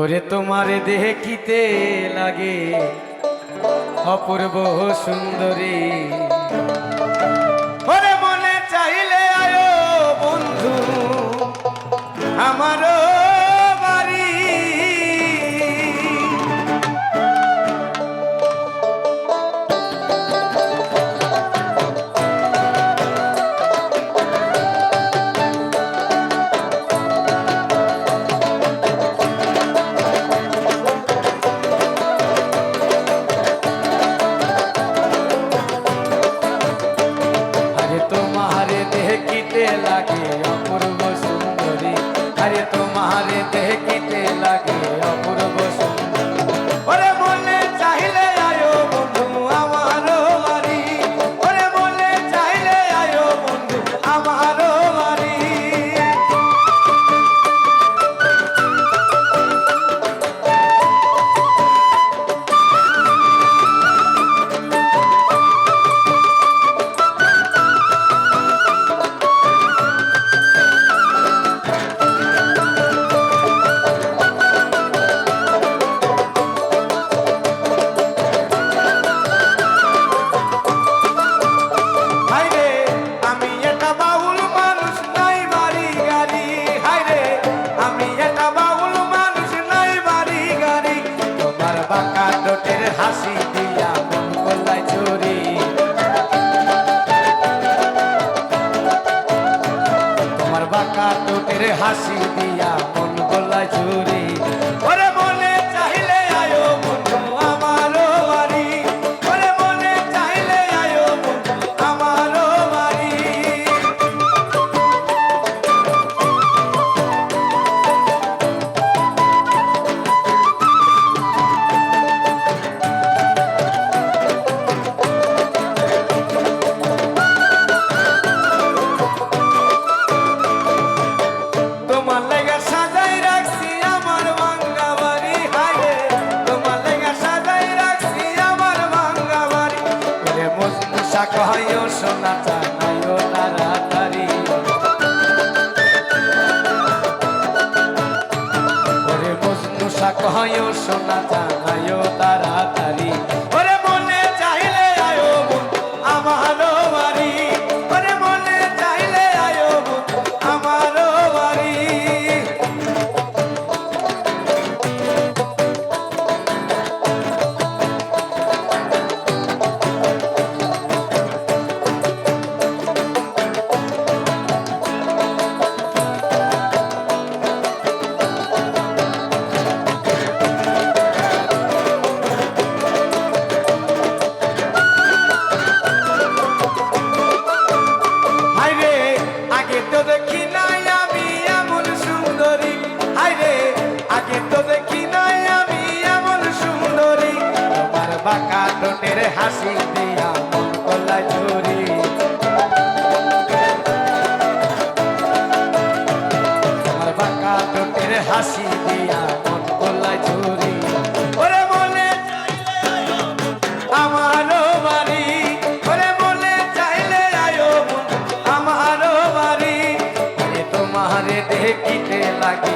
ওরে তোমার দেহে কিতে লাগে অপূর্ব সুন্দরী। see the eye. কহয় শোনা জানায় তাড়াতাড়ি। বাঁকা হাসি দিয়া মন কলা আমার হাসি দিয়া মন কলা ওরে বাড়ি। ওরে মনে চাইলে আয়ো আমার বাড়ি। তোমারে দেখিতে লাগে